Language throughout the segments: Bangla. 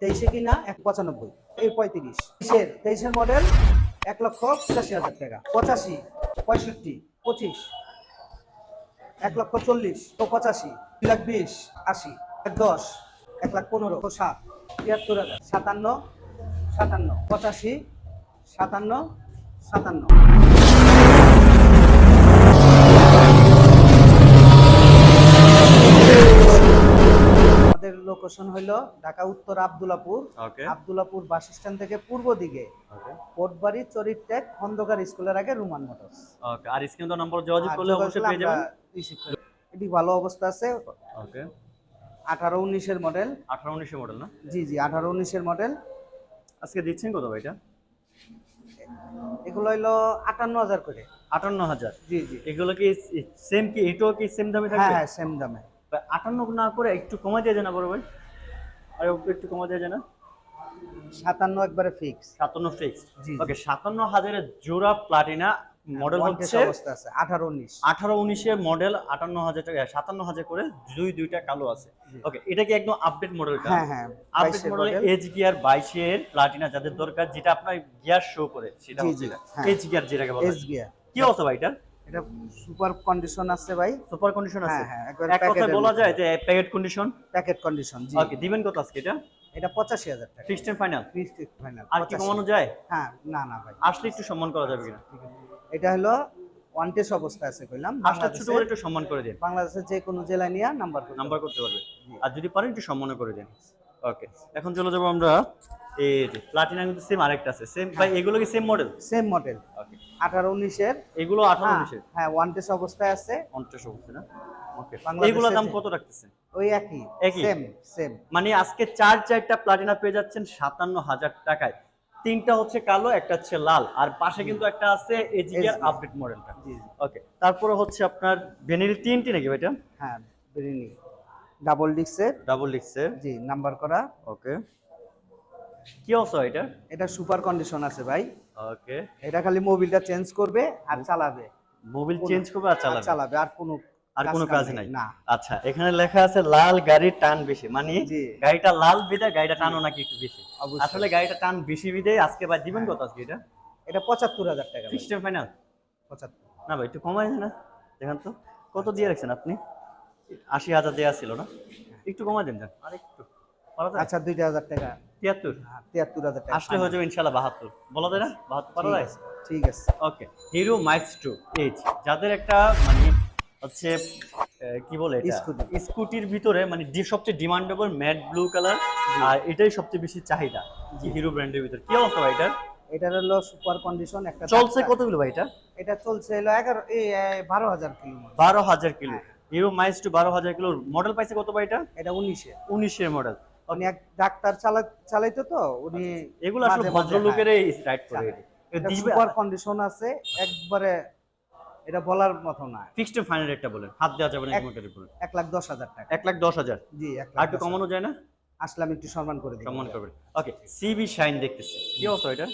তেইশে কিনা এক পঁচানব্বই। এই পঁয়ত্রিশ। তেইশের তেইশের মডেল এক লক্ষ পঁচাশি হাজার টাকা। পঁচাশি, পঁয়ষট্টি, পঁচিশ, এক লক্ষ চল্লিশ ও পঁচাশি, দুই লাখ বিশ, আশি, এক দশ, এক লাখ পনেরো ও সাত তিয়াত্তর হাজার, সাতান্ন সাতান্ন, পঁচাশি, সাতান্ন সাতান্ন। আমাদের লোকেশন হইল ঢাকা উত্তর আবদুল্লাপুর আবদুল্লাপুর বাস স্ট্যান্ড থেকে পূর্ব দিকে। কোটবাড়ি চরিত্যাগ খন্দকার স্কুলের আগে রুমান মোটরস। ওকে আর স্ক্রিনে নম্বর যোগাযোগ করলে অবশ্যই পেয়ে যাবেন। এটি ভালো অবস্থা আছে। ওকে আঠারো উনিশের মডেল আঠারো উনিশে মডেল না? জি জি আঠারো উনিশের মডেল আজকে দিচ্ছেন কত ভাই এটা? এগুলো হইল আটান্ন হাজার করে। আটান্ন হাজার। জি জি। এগুলো কি সেম কি এটাও কি সেম দামে হ্যাঁ থাকবে? হ্যাঁ সেম দামে। আটান্ন না করে একটু কমা দিয়ে যায় না বড় ভাই। আর একটু কমা দিয়ে যায় না সাতান্ন একবারে ফিক্স সাতান্ন ফিক্স। ওকে সাতান্ন হাজারের জোড়া প্লাটিনা মডেল হচ্ছে অবস্থা আছে আঠারো উনিশ। আঠারো উনিশের মডেল আটান্ন হাজার টাকা সাতান্ন হাজার করে দুই দুইটা কালো আছে। ওকে এটা কি একদম আপডেট মডেলটা হ্যাঁ হ্যাঁ update model model H gear বাইশের প্লাটিনা যাদের দরকার যেটা আপনার গিয়ার শো করে সেটা হচ্ছে জি, এটা। হ্যাঁ। গিয়ার যেটাকে বলা হয়। গিয়ার কি অবস্থা ভাই এটা এটা সুপার কন্ডিশন আছে ভাই। সুপার কন্ডিশন আছে? হ্যাঁ হ্যাঁ একবার এক কথায় বলা যায় যে প্যাকেট কন্ডিশন প্যাকেট কন্ডিশন জি। ওকে দিবেন কত আজকে এটা? এটা পঁচাশি হাজার টাকা। ফিক্সড ফাইনাল ফিক্সড ফাইনাল আর কি কমানো যায়? হ্যাঁ না না ভাই। আসলে একটু সম্মান করা যাবে কিনা? এটা হলো ওয়ান টেস্ট অবস্থা আছে কইলাম। আসলে ছোট করে একটু সম্মান করে দিন। বাংলাদেশের যে কোনো জেলায় নিয়ে নাম্বার নাম্বার করতে পারবে আর যদি পারেন একটু সম্মান করে দিন। ওকে এখন চলে যাব আমরা এই প্লাটিনা কিন্তু সেম আরেকটা আছে। সেম ভাই এগুলো কি সেম মডেল সেম মডেল আঠারো উনিশের। এগুলো আঠারো উনিশের? হ্যাঁ ওয়ান টেস্ট অবস্থায় আছে। পঞ্চাশ অবস্থা না? ওকে। এগুলোর দাম কত রাখতেছেন ওই একই একই? সেম সেম মানে আজকে চার চারটা প্লাটিনা পেয়ে যাচ্ছেন সাতান্ন হাজার টাকায়। তিনটা হচ্ছে কালো একটা হচ্ছে লাল। আর পাশে কিন্তু একটা আছে এজিআর আপডেট মডেলটা ওকে। তারপরে হচ্ছে আপনার বেনেরি তিনটি নাকি ভাইটা? হ্যাঁ বিরিয়ানি ডাবল ডিক্সের ডাবল ডিক্সের জি নাম্বার করা। ওকে। কি অবস্থা এটা? এটা সুপার কন্ডিশন আছে ভাই। ওকে। এটা খালি মোবিলটা চেঞ্জ করবে আর চালাবে। মোবিল চেঞ্জ করবে আর চালাবে? চালাবে আর কোনো আর কোনো কাজ নাই না। আচ্ছা এখানে লেখা আছে লাল গাড়ির টান বেশি। মানে গাড়িটা লাল বিদে গাড়িটা টানও নাকি একটু বেশি। আসলে গাড়িটা টান বেশি বিদে আজকে ভাই দিবেন কত আজকে এটা? এটা পঁচাত্তর হাজার টাকা সিস্টেম ফাইনাল পঁচাত্তর। না ভাই একটু কমাই না। দেখেন তো কত দিয়ে রাখছেন আপনি? আশি হাজার দেওয়া ছিল না? একটু কমাই দেন আর একটু আচ্ছা দুইটা হাজার টাকা। তিয়াত্তর। হ্যাঁ, তিয়াত্তর হাজার টাকা। আসলে হয়ে যাবে ইনশাল্লাহ বাহাত্তর। বলা যায় না? বাহাত্তর পারা যায়? আছে, ঠিক আছে। ওকে হিরো মাইক্স টু এইচ যাদের একটা মানে হচ্ছে কি বলে স্কুটির ভিতরে মানে সবচেয়ে ডিমান্ডেবল ম্যাট ব্লু কালার আর এটাই সবচেয়ে বেশি চাহিদা হিরো ব্র্যান্ডের ভিতরে। কি অবস্থা ভাই এটা এটার হলো সুপার কন্ডিশন একটা চলছে। কতগুলো ভাই এটা? এটা চলছে হলো এগারো বারো হাজার কিলো। বারো হাজার কিলো। হিরো মাইক্স টু বারো হাজার কিলো মডেল পাইছে কত ভাই এটা? এটা উনিশে। উনিশের মডেল উনি এক ডাক্তার চালা চালাইতো তো উনি এগুলো আসলে মাঝে মাঝে, করে সুপার কন্ডিশন আছে একবারে এটা বলার মতো না। ফিক্সড ফাইনাল রেটটা বলেন। হাত দেওয়া যাবে না এক- কমেন্টের উপরে। এক লাখ দশ হাজার টাকা। এক লাখ দশ হাজার? জি এক আর লাখ একটু কমানো যায় না? হাজার। আসলাম একটু সম্মান করে দিই। সম্মান করবেন। ওকে সিবি শাইন দেখতেছি। কি অবস্থা এটা?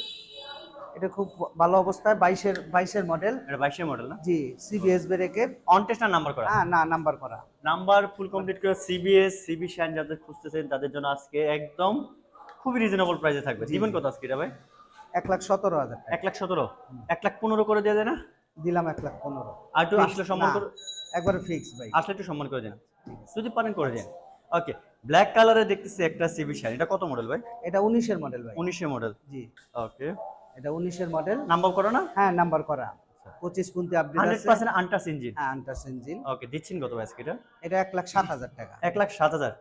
এটা খুব ভালো অবস্থায় বাইশের বাইশের মডেল এটা বাইশের মডেল না? জি সিবিএস ব্রেকের অন টেস্ট নাম্বার করা? হ্যাঁ না নাম্বার করা। নাম্বার ফুল কমপ্লিট করে সিবিএস সিবি শাইন যাদের খুঁজতেছেন তাদের জন্য আজকে একদম খুবই রিজনেবল প্রাইসে থাকবে। জি, দিবেন কত আজকে এটা ভাই? এক লাখ সতেরো হাজার এক লাখ সতেরো? এক লাখ পনেরো করে দেওয়া যায় না? দিলাম এক লাখ পনেরো। আর একটু আসলে সম্মান করে একবারে ফিক্স ভাই। আসলে একটু সম্মান করে দেন। যদি পারেন করে দেন। ওকে ব্ল্যাক কালারে দেখতেছি একটা সিবি শাইন এটা কত মডেল ভাই? এটা উনিশের মডেল ভাই। উনিশের মডেল জি। ওকে এটা উনিশের মডেল নাম্বার করো না। হ্যাঁ নাম্বার করা। পঁচিশ পুন্তি update hundred percent untouched engine. হ্যাঁ আন্টাস ইঞ্জিন। ওকে দিচ্ছেন কত আজকে এটা? এটা এক লাখ সাত হাজার টাকা। এক লাখ সাত হাজার?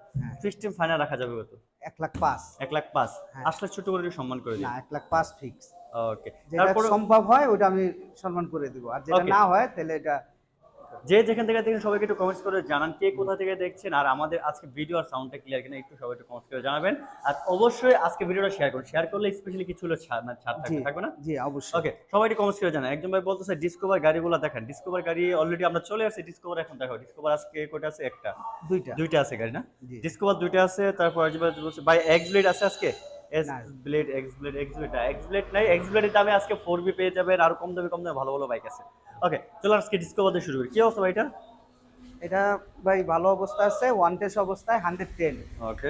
সিস্টেম ফাইনাল রাখা যাবে কত? এক লাখ পাঁচ। এক লাখ পাঁচ। হ্যাঁ। আসলে ছোট করে সম্মান করে দিন। এক লাখ পাঁচ ফিক্স ওকে যেটা সম্ভব হয় ওটা আমি সম্মান করে দিব। আর যেটা না হয় তাহলে এটা যে যেখান থেকে দেখেন সবাইকে একটু কমেন্টস করে জানান কে কোথা থেকে দেখছেন আর আমাদের আজকে ভিডিও আর সাউন্ডটা ক্লিয়ার কিনা একটু সবাই একটু কমেন্টস করে জানাবেন। আর অবশ্যই আজকে ভিডিওটা শেয়ার করুন। শেয়ার করলে স্পেশালি কিছু হলো ছাড় মানে ছাড় থাকবে থাকবে না? জি অবশ্যই। ওকে সবাই একটু কমেন্টস করে জানান। একজন ভাই বলতেছে ডিসকভার গাড়িগুলো দেখেন। ডিসকভার গাড়ি অলরেডি আমরা চলে আসছি। ডিসকভার এখন দেখো ডিসকভার আজকে কয়টা আছে? একটা। দুইটা। দুইটা আছে গাড়ি না? ডিসকভার দুইটা আছে তারপর ভাই এক্স ব্লেড আছে আজকে? S Blade X Blade X Blade X Blade নাই। এক্স ব্লেডের দামে আজকে ফোর বি পেয়ে যাবেন আর কম দামে কম দামে ভালো ভালো বাইক আছে। ওকে চলো আজকে ডিসকভার দিয়ে শুরু করি। কি অবস্থা ভাই এটা এটা ভাই ভালো অবস্থা আছে ওয়ান টেস্ট অবস্থায় হান্ড্রেড টেন ওকে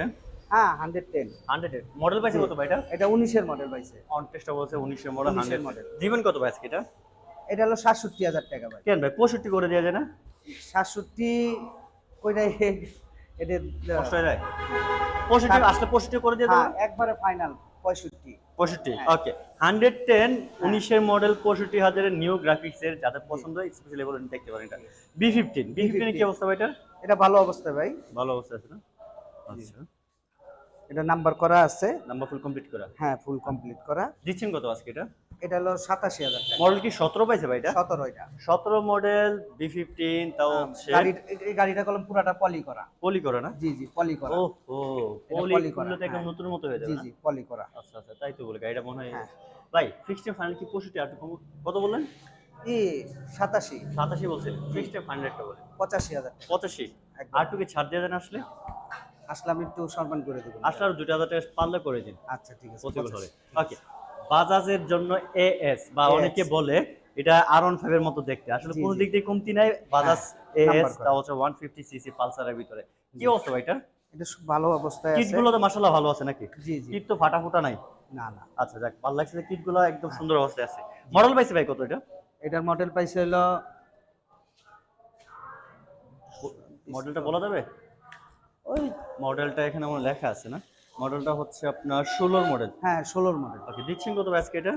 হ্যাঁ hundred ten hundred ten model পাইছে কত ভাই এটা এটা উনিশের মডেল পাইছে অন টেস্টটা বলছে উনিশের মডেল 19 এর হান্ড্রেড model। দিবেন কত ভাই আজকে এটা? এটা হলো সাতষট্টি হাজার টাকা ভাই। কেন ভাই? পঁয়ষট্টি করে দেওয়া যায় না? সাতষট্টি কইটাই এটা কষ্ট হয়ে যায় পঁয়ষট্টি আসলে পঁয়ষট্টি করে দিয়ে হ্যাঁ দেবেন একবারে ফাইনাল পঁয়ষট্টি। পঁয়ষট্টি? হ্যাঁ। ওকে হান্ড্রেড টেন উনিশের মডেল পঁয়ষট্টি হাজারের নিউ গ্রাফিক্সের যাদের পছন্দ হয় স্পেশালি বলে দেখতে পারেন এটা। বি ফিফটিন বি ফিফটিনের কি অবস্থা ভাই এটা এটা ভালো অবস্থা ভাই। ভালো অবস্থা আছে আচ্ছা। এটা নাম্বার করা আছে। নাম্বার ফুল কমপ্লিট করা? হ্যাঁ ফুল কমপ্লিট করা। দিচ্ছেন কত আজকে এটা? এটা হলো সাতাশি হাজার টাকা। মডেল কি সতেরো পাইছে ভাই এটা? সতেরো এটা। সতেরো মডেল বি ফিফটিন তাও গাড়ি এই গাড়িটা কলম পুরাটা পলি করা। পলি করা না? জি জি পলি করা। ও ও পলি করলে তো একদম হ্যাঁ। নতুন মতো হয়ে যাবে জি জি পলি করা। আচ্ছা আচ্ছা তাই তো বলে গাড়িটা মনে হয় হ্যাঁ। ভাই ফিক্সড ফাইনাল কি পঁয়ষট্টি আর কত বললেন? ই সাতাশি। সাতাশি বলছেন। ফিক্সড হান্ড্রেডটা বলে পঁচাশি হাজার পঁচাশি? আর টুকি ছাড় দিয়ে দেন আসলে? একটু সম্মান করে দেবো। আসলে আর দুটো হাজার টাকা পারলে করে দিন। আচ্ছা ঠিক আছে। পসিবল 85 ওকে বাজাজের জন্য এএস বা অনেকে বলে এটা আর ওয়ান ফাইভ এর মতো দেখতে। আসলে কোনো দিক দিয়ে কমতি নাই। বাজাজ হ্যাঁ, এএস number করা। তা হচ্ছে ওয়ান ফিফটি সিসি পালসারের ভিতরে। কি অবস্থা এটা এটা ভালো অবস্থায় আছে। গুলো তো মাসাল্লাহ ভালো আছে নাকি? জি জি। কিট তো ফাটা ফুটা নাই। না না। আচ্ছা যাক ভালো লাগছে কিটগুলো একদম হ্যাঁ। সুন্দর অবস্থায় আছে। মডেল পাইছে ভাই কত এটা? এটার মডেল পাইছে হলো মডেলটা বলা যাবে? ওই মডেলটা এখানে আমার লেখা আছে না? মডেলটা হচ্ছে আপনার ষোলোর মডেল। হ্যাঁ ষোলোর মডেল। ওকে দিচ্ছেন কত আজকে এটা?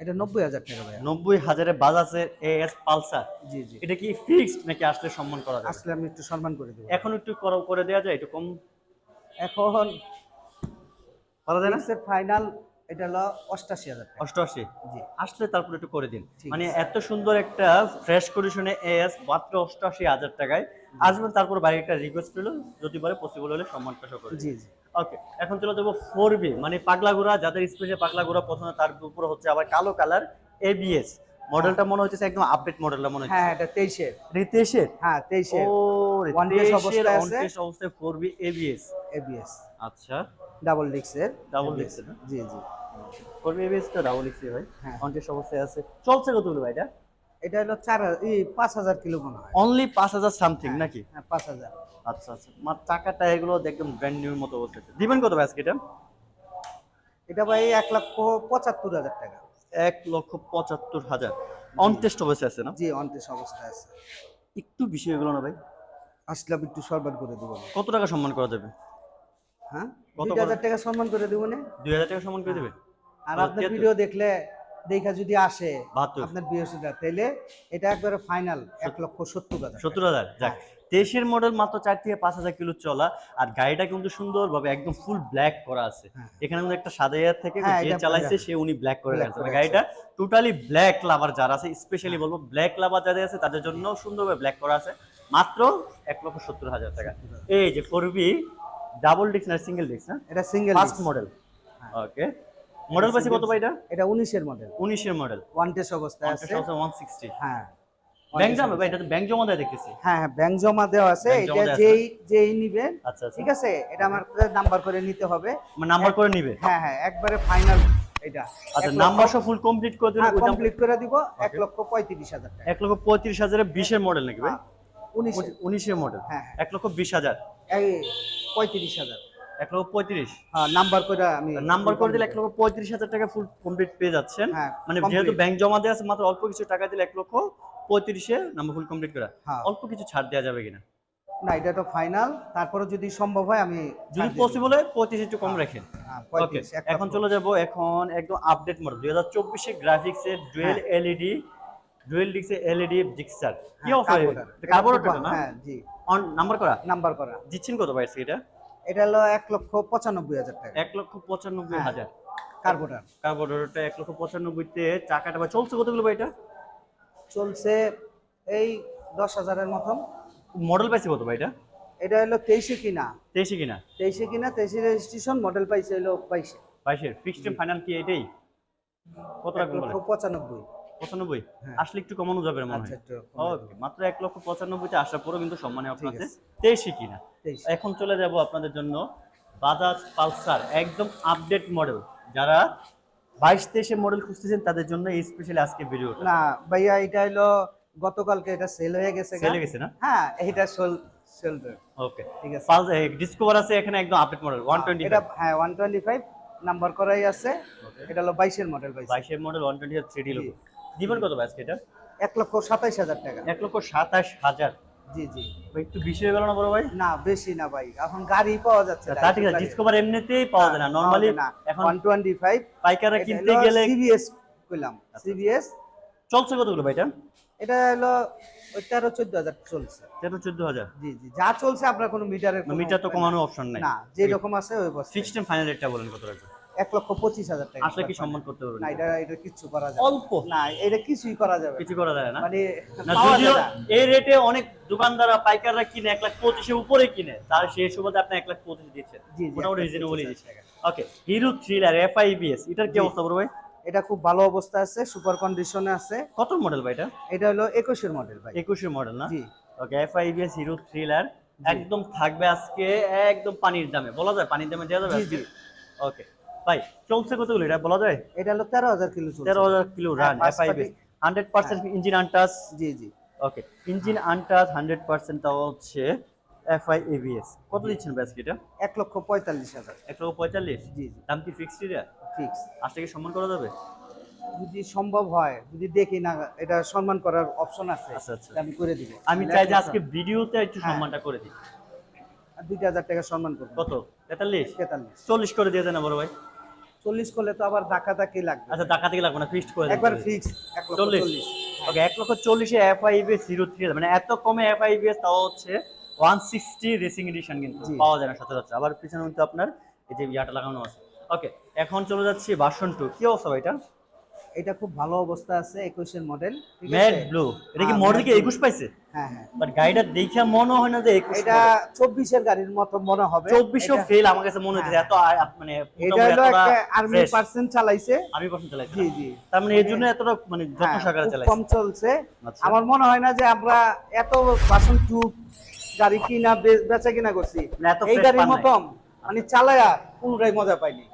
এটা নব্বই হাজার টাকা ভাই নব্বই হাজারে বাজাজের এএস পালসার। জি জি। এটা কি ফিক্সড নাকি আসলে সম্মান করা আসলে আমি একটু সম্মান করে দেবো। এখন একটু কর- করে দেওয়া যায় একটু কম? এখন করা যায় না? ফাইনাল এটা হলো অষ্টাশি হাজার অষ্টআশি জি। আসলে তারপর একটু করে দিন। মানে এত সুন্দর একটা ফ্রেশ কন্ডিশনে এএস মাত্র অষ্টআশি হাজার টাকায়। আসবেন তারপর বাইরে একটা রিকোয়েস্ট পেল যদি বলে পসিবল হলে সম্মান পেশা করে জি জি। ওকে এখন চলে যাব ফোর বি মানে পাগলা ঘোড়া যাদের স্পেশাল পাগলা ঘোড়া পছন্দ তার উপরে হচ্ছে আবার কালো কালার এবিএস মডেলটা মনে হচ্ছে একদম আপডেট মডেলটা মনে হচ্ছে। হ্যাঁ এটা তেইশের। এটা কি তেইশের? হ্যাঁ ও তেইশের। রে, One days তেইশের অবস্থায় আছে। days অবস্থায় ফোর বি এবিএস এবিএস আচ্ছা। ডাবল ডিক্সের এর না? জি জি। ফোর বি এবিএস তো ডাবল এক্সি ভাই। হ্যাঁ। অন টেস্ট অবস্থায় আছে। চলছে কতগুলো ভাই এটা? এটা হলো চার হাজার- এই পাঁচ হাজার কিলো মনে হয়। অনলি পাঁচ হাজার সামথিং নাকি? হ্যাঁ পাঁচ হাজার। আচ্ছা আচ্ছা। মার টাকাটা এগুলো একদম ব্র্যান্ড নিউ মতো বলতেছে। দিবেন কত ভাই আজকে এটা? এটা ভাই এক লক্ষ পঁচাত্তর হাজার টাকা। এক লক্ষ পঁচাত্তর হাজার। অন টেস্ট অবস্থায় আছে না? জি অন্তেশ অবস্থায় আছে। একটু বেশি এগুলো না ভাই। আসলাম একটু সম্মান করে দেবো। কত টাকা সম্মান করা যাবে? হ্যাঁ? কত দুই হাজার টাকা সম্মান করে দেবো না? দুই হাজার টাকা সম্মান করে দেবে? আর আপনার ভিডিও দেখলে দেখা যদি আসে আপনার বিএসিটা তাইলে এটা একবারে ফাইনাল এক লক্ষ সত্তর হাজার। সত্তর হাজার যাক। তেইশের মডেল মাত্র চার থেকে পাঁচ হাজার কিলো চলা আর গাড়িটা কিন্তু সুন্দরভাবে একদম ফুল ব্ল্যাক করা আছে। হ্যাঁ। এখানে কিন্তু একটা সাদা ইয়ার থেকে হ্যাঁ, যে চালাইছে সে উনি ব্ল্যাক করে রাখছে। গাড়িটা টোটালি ব্ল্যাক লাভার যারা আছে স্পেশালি হ্যাঁ। বলব ব্ল্যাক লাভার যাদের আছে তাদের জন্য সুন্দরভাবে ব্ল্যাক করা আছে। মাত্র এক লক্ষ সত্তর হাজার টাকা। এই যে ফোর বি ডাবল ডিস্ক না সিঙ্গেল ডিস্ক না? এটা সিঙ্গেল ফার্স্ট মডেল হ্যাঁ। ওকে মডেল পাইছে কত ভাই এটা? এটা উনিশের মডেল উনিশের মডেল ওয়ান টেস্ট অবস্থায় আছে। ওয়ান সিক্সটি হ্যাঁ। ব্যাংক জমা ভাই এটা তো ব্যাংক জমা দেয় দেখতেছি। হ্যাঁ হ্যাঁ ব্যাংক জমা দেওয়া আছে। এটা যেই যেই নিবেন আচ্ছা আচ্ছা। ঠিক আছে? এটা আমার নাম্বার করে নিতে হবে। মানে নাম্বার করে নিবে? হ্যাঁ হ্যাঁ একবারে ফাইনাল এটা। আচ্ছা নাম্বার সব ফুল কমপ্লিট করে দিলে হ্যাঁ কমপ্লিট করে দিব। লক্ষ টাকা। লক্ষ মডেল নাকি ভাই? মডেল হ্যাঁ। এক লক্ষ বিশ হাজার। এই পঁয়ত্রিশ হাজার। এক লক্ষ পঁয়ত্রিশ? হ্যাঁ নাম্বার করে আমি নাম্বার করে দিলে এক লক্ষ পঁয়ত্রিশ হাজার টাকা ফুল কমপ্লিট পেয়ে যাচ্ছেন। হ্যাঁ মানে যেহেতু ব্যাংক জমা দেওয়া আছে মাত্র অল্প কিছু টাকা দিলে এক লক্ষ পঁয়ত্রিশে নাম্বার ফুল কমপ্লিট করা হ্যাঁ। অল্প কিছু ছাড় দেওয়া যাবে কিনা? না এটা তো ফাইনাল তারপরে যদি সম্ভব হয় আমি যদি পসিবল হয় পঁয়ত্রিশ একটু কম হ্যাঁ। রাখেন। দেব। হ্যাঁ, ওকে 35, এক এখন চলে যাব এখন একদম আপডেট মডেল দুই হাজার চব্বিশে গ্রাফিক্সে ডুয়েল এলইডি ডুয়েল ডিক্সে এলইডি ডিক্সার কি হ্যাঁ, carburetor। এটা কার্বোরেটর না? হ্যাঁ জি। অন নাম্বার করা? নাম্বার করা। দিচ্ছেন কত ভাই এটা? এটা হলো এক লক্ষ পঁচানব্বই হাজার টাকা। এক লক্ষ পঁচানব্বই হ্যাঁ। হাজার। কার্বোটার। কার্বোরেটরটা এক লক্ষ পঁচানব্বইতে চাকাটা বা চলছে কতগুলো ভাই এটা? চলছে এই দশ হাজারের মতন। মডেল পাইছে কত ভাই এটা? এটা হলো তেইশে কিনা। তেইশে কিনা? তেইশে কিনা তেইশে রেজিস্ট্রেশন মডেল পাইছে হলো বাইশে। বাইশের। ফিক্সড ফাইনাল কি এটাই? কত রাখবেন পঁচানব্বই। পঁচানব্বই? হ্যাঁ। আসলে একটু কমানো যাবে মনে আচ্ছা হয় ওকে মাত্র এক লক্ষ পঁচানব্বইতে আসার পরেও কিন্তু সম্মানে ঠিক আপনাদের। আছে। তেইশে কিনা? এখন চলে যাব আপনাদের জন্য বাজাজ পালসার একদম আপডেট মডেল যারা বাইশ তেইশে মডেল খুঁজতেছেন তাদের জন্য এই স্পেশালি আজকে ভিডিওটা না ভাইয়া এটা হলো গতকালকে এটা সেল হয়ে গেছে। চলে গেছে না? হ্যাঁ এটা সোল শোল্ডার ওকে ঠিক আছে। পালস ডিসকভার আছে এখানে একদম আপডেট মডেল 120 এটা হ্যাঁ ওয়ান টোয়েন্টি ফাইভ নাম্বার করাই আছে। এটা হলো বাইশের মডেল ভাই 22 এর মডেল 120 3D লোগো দিবেন কত ভাই আজকে এটা? এক লক্ষ সাতাইশ হাজার টাকা। এক লক্ষ সাতাশ হাজার। জি জি। ভাই, একটু বেশি হয়ে গেল না বড় ভাই? না বেশি না ভাই। এখন গাড়ি পাওয়া যাচ্ছে তা ঠিক আছে ডিসকভার এমনিতেই পাওয়া যায় না। নরমালি এখন ওয়ান টোয়েন্টি ফাইভ পাইকাররা কিনতে গেলে সিবিএস কইলাম। সিবিএস চলছে কতগুলো ভাই এটা? এটা হলো তেরো চোদ্দ হাজার চলছে। তেরো চোদ্দ হাজার। জি জি। যা চলছে আপনার কোনো মিটারের মিটার তো কমানোর অপশন নাই। না যে রকম আছে ওই ফিক্সড ফাইনাল রেটটা বলেন কত রাখবেন এক লক্ষ পঁচিশ হাজার টাকা আসলে কি সম্মান করতে পারবেন না এটা? এটা কিচ্ছু করা যাবে অল্প? না এটা কিছুই করা যাবে কিছু করা যায় না? মানে এই রেটে অনেক দোকানদাররা পাইকাররা কিনে এক লাখ পঁচিশের উপরে কিনে তার সেই সুবাদে আপনি এক লাখ পঁচিশ দিচ্ছেন। মোটামুটি রিজনেবলই দিচ্ছেন ওকে হিরো থ্রিলার এফআইবিএস এটার কি অবস্থা বড় ভাই? এটা খুব ভালো অবস্থা আছে সুপার কন্ডিশনে আছে। কত মডেল ভাই এটা? এটা হলো একুশের মডেল ভাই। একুশের মডেল না? জি। ওকে এফআইবিএস হিরো থ্রিলার একদম থাকবে আজকে একদম পানির দামে। বলা যায় পানির দামে দেওয়া যাবে। ওকে ভাই চলছে কতগুলো? এটা বলা যায়? এটা হলো তেরো হাজার কিলো তেরো হাজার kilo run hundred percent engine untouched জি জি। Okay engine untouched hundred percent তাও হচ্ছে এফআই এবিএস কত দিচ্ছেন ব্যাসকে এটা? এক লক্ষ পঁয়তাল্লিশ হাজার। এক লক্ষ পঁয়তাল্লিশ? জি জি। দাম কি ফিক্সড এটা ফিক্স আসলে কি সম্মান করা যাবে? যদি সম্ভব হয় যদি দেখি না এটা সম্মান করার অপশন আছে আচ্ছা, আচ্ছা। আমি করে দিব। আমি চাই যে আজকে ভিডিওতে একটু হ্যাঁ। সম্মানটা করে দিই। দুইটা হাজার টাকা সম্মান করব। কত? তেতাল্লিশ? তেতাল্লিশ। চল্লিশ করে দিয়ে দেয় না বড় ভাই। চল্লিশ করলে তো আবার ধাক্কা ধাক্কি লাগবে। আচ্ছা টাকা থেকে লাগবে না ফিক্সড করে একবার ফিক্স এক লক্ষ চল্লিশ। ওকে এক লক্ষ চল্লিশে এফ এফআইবিএস জিরো থ্রি মানে এত কমে এফ এফআইবিএস তাও হচ্ছে ওয়ান সিক্সটি রেসিং এডিশন কিন্তু পাওয়া যায় না সচরাচর। আবার পিছনে কিন্তু আপনার এই যে ইয়াটা লাগানো আছে। ওকে এখন চলে যাচ্ছি বাসন টু কি অবস্থা এটা? এটা খুব ভালো অবস্থা আছে একুশের মডেল ম্যাট ব্লু এটা কি হ্যাঁ, মডেল কি একুশ পাইছে? হ্যাঁ হ্যাঁ। বাট গাড়িটা দেখে মনে হয় না যে একুশ এটা চব্বিশের গাড়ির মতো মনে হবে। চব্বিশশো ফেল আমার কাছে মনে হচ্ছে হ্যাঁ। এত মানে এটা হলো একটা আর্মি পার্সেন্ট চালাইছে। আমি পছন্দ চালাইছি। জি জি। তার মানে এর জন্য এতটা মানে যত্ন হ্যাঁ, সহকারে খুব কম চলছে। আচ্ছা। আমার মনে হয় না যে আমরা এত বাসন টুব গাড়ি কিনা বেচা কিনা করছি। মানে এত এই গাড়ির মতন। মানে চালায়া পুরোটাই মজা পাইনি।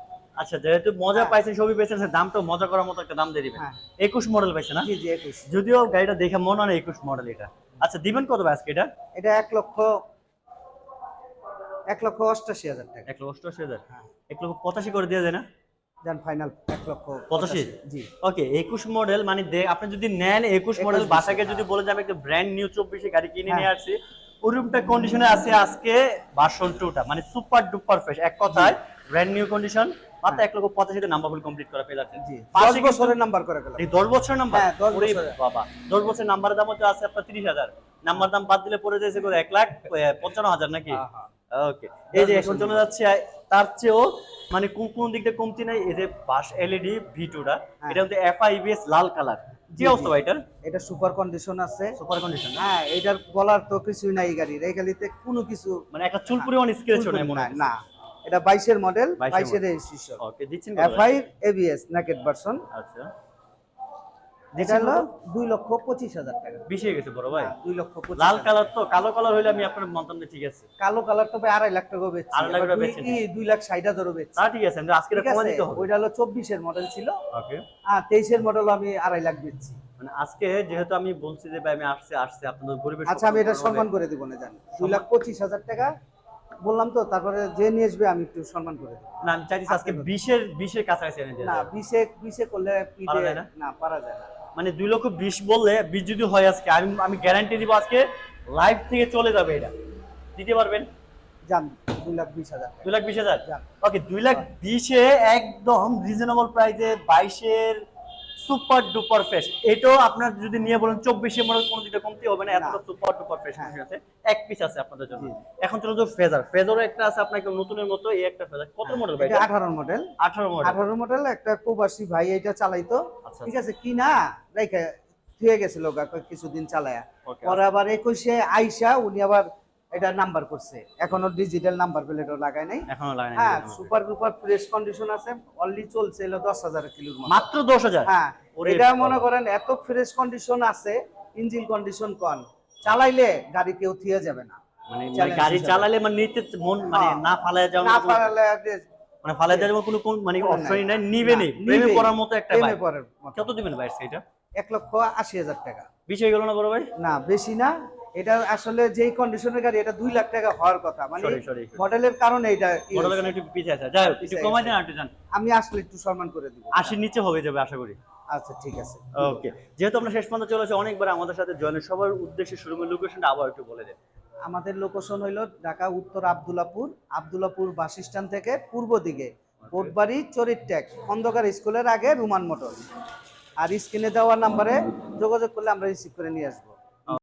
আচ্ছা যেহেতু মজা হ্যাঁ। পাইছেন সবই পেয়েছেন দামটা মজা করার মতো একটা দাম দিয়ে দিবেন। হ্যাঁ। একুশ মডেল পাইছে না? জি জি একুশ। যদিও গাড়িটা দেখে মনে হয় না একুশ মডেল এটা। আচ্ছা দিবেন কত আজকে এটা? এটা এক লক্ষ এক লক্ষ অষ্টাশি হাজার টাকা। এক লক্ষ অষ্টআশি হাজার? হ্যাঁ। এক লক্ষ পঁচাশি করে দিয়ে যায় না যান ফাইনাল এক লক্ষ পঁচাশি? জি। ওকে একুশ মডেল মানে দে- আপনি যদি নেন একুশ 21 মডেল বাসাকে যদি হ্যাঁ। বলে যে আমি একটা ব্র্যান্ড নিউ চব্বিশে গাড়ি কিনে হ্যাঁ। নিয়ে আসছি ওরকমটা কন্ডিশনে আছে আজকে ভার্সন টুটা মানে সুপার ডুপার ফ্রেশ এক কথায় ব্র্যান্ড নিউ কন্ডিশন মাত্র এক লক্ষ পঁচাশিতে নাম্বার ফুল কমপ্লিট করা পেয়ে যাচ্ছেন। দশ বছরের নাম্বার করে এই দশ বছর নাম্বার হ্যাঁ, বছরের। বাবা দশ বছর নাম্বারের দাম হচ্ছে আছে আপনার তিরিশ হাজার। নাম্বার দাম বাদ দিলে পড়ে যাচ্ছে এক লাখ পঞ্চান্ন হাজার নাকি? হ্যাঁ, হ্যাঁ। ওকে এই যে এখন চলে যাচ্ছে তার চেয়েও মানে কোন কোন দিক কমতি নাই এই যে বাস এলইডি ভি টুটা হ্যাঁ। এটা হচ্ছে এফআইবিএস লাল কালার। জি, অবস্থা ভাই এটার? এটা সুপার কন্ডিশন আছে। সুপার কন্ডিশন হ্যাঁ এটার বলার তো কিছুই নাই গাড়ির। এই গাড়িতে কোনো কিছু মানে একটা চুল পরিমাণ স্ক্র্যাচও নাই মনে হয় না। এটা বাইশের মডেল 22 এর রেজিস্ট্রেশন ওকে দিচ্ছেন এফআই এবিএস নেকেট ভার্সন আচ্ছা। দিচ্ছেন হলো কত? দুই লক্ষ পঁচিশ হাজার টাকা। বেশি হয়ে গেছে বড় ভাই। হ্যাঁ, দুই লক্ষ পঁচিশ লাল কালার তো কালো কালার হইলে আমি আপনার মানতাম যে ঠিক আছে। কালো কালার তো ভাই আড়াই লাখ টাকা বেচছি। আড়াই লাখ টাকা। কি, দুই লাখ ষাট হাজারও বেচছি। তা ঠিক আছে আমি আজকে কমা দিতে হবে। ওইটা হলো চব্বিশের মডেল ছিল। ওকে আর তেইশের মডেল আমি আড়াই লাখ বেচছি। মানে আজকে যেহেতু আমি বলছি যে ভাই আমি আসছে আসছে আপনাদের গরিবের আচ্ছা আমি এটা সম্মান করে দিব না জান। দুই লাখ পঁচিশ হাজার টাকা বললাম তো তারপরে যে নিয়ে আসবে আমি একটু সম্মান করে না আমি চাইছি আজকে বিশের বিশের কাছাকাছি এনে দিয়ে না। বিশে বিশে করলে কি পারা যায় না? না পারা যায় না। মানে দুই লক্ষ বিশ বললে বিশ যদি হয় আজকে আমি আমি গ্যারান্টি দিব আজকে লাইভ থেকে চলে যাবে এটা। দিতে পারবেন? জান দুই লাখ বিশ হাজার। দুই লাখ বিশ হাজার। ওকে দুই লাখ বিশে একদম রিজনেবল প্রাইসে বাইশের সুপার ডুপার ফ্রেশ। এটাও আপনার যদি নিয়ে বলেন চব্বিশে মডেল কোনো দিকে কমতি হবে না এতটা সুপার ডুপার ফ্রেশ হ্যাঁ। আছে এক পিস আছে আপনাদের জন্য। এখন চলে যাও ফেজার ফেজারও একটা আছে আপনাকে নতুনের মতো এই একটা ফেজার কত মডেল ভাই আঠারো মডেল আঠারো মডেল আঠারো মডেল একটা প্রবাসী ভাই এটা চালাইতো। আচ্ছা ঠিক আছে কি না রেখে থুয়ে গেছিল কিছুদিন চালায়া। পরে আবার একুশে আইসা উনি আবার এটা নাম্বার করছে। এখনও ডিজিটাল নাম্বার প্লেটও লাগায় নাই। এখনও লাগে হ্যাঁ সুপার ডুপার ফ্রেশ কন্ডিশন আছে। অনলি চলছে এলো দশ হাজার কিলোর মাত্র দশ হাজার? হ্যাঁ এটা মনে করেন এত ফ্রেশ কন্ডিশন আছে ইঞ্জিন কন্ডিশন কন। চালাইলে গাড়ি কেউ থিয়ে যাবে না। মানে মানে গাড়ি চালালে মানে নিতে মন মানে হ্যাঁ। না ফালায় যাওয়ার না কোনো- মানে ফালায় যাওয়ার কোনো কোন মানে অপশনই নাই। নিবে না, নেই প্রেমে পড়ার মতো একটা প্রেমে পড়ার। কত দিবেন ভাই সেটা এক লক্ষ আশি হাজার টাকা। বিষয় গেল না বড় ভাই? না বেশি না। এটা আসলে যেই কন্ডিশনের গাড়ি এটা দুই লাখ টাকা হওয়ার কথা। মানে. মডেলের কারণে এটা ই মডেল হয়েছে। একটু পিছিয়ে আছে। যাই হোক একটু কমাই দেন যান। আমি আসলে একটু সম্মান করে দিব। আশির নিচে হবে যাবে আশা করি। আচ্ছা ঠিক আছে। ওকে যেহেতু আমরা শেষ পর্যন্ত চলেছে অনেকবার আমাদের সাথে জয়েনের সবার উদ্দেশ্যে শোরুমের লোকেশনটা আবার একটু বলে দেন। আমাদের লোকেশন হইল ঢাকা উত্তর আবদুল্লাপুর আবদুল্লাপুর বাস স্ট্যান্ড থেকে পূর্ব দিকে। কোটবাড়ি চরিট্যাক খন্দকার স্কুলের আগে রুমান মোটর। আর স্ক্রিনে দেওয়া নাম্বারে যোগাযোগ করলে আমরা রিসিভ করে নিয়ে আসব।